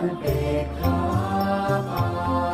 อุเบกขาไป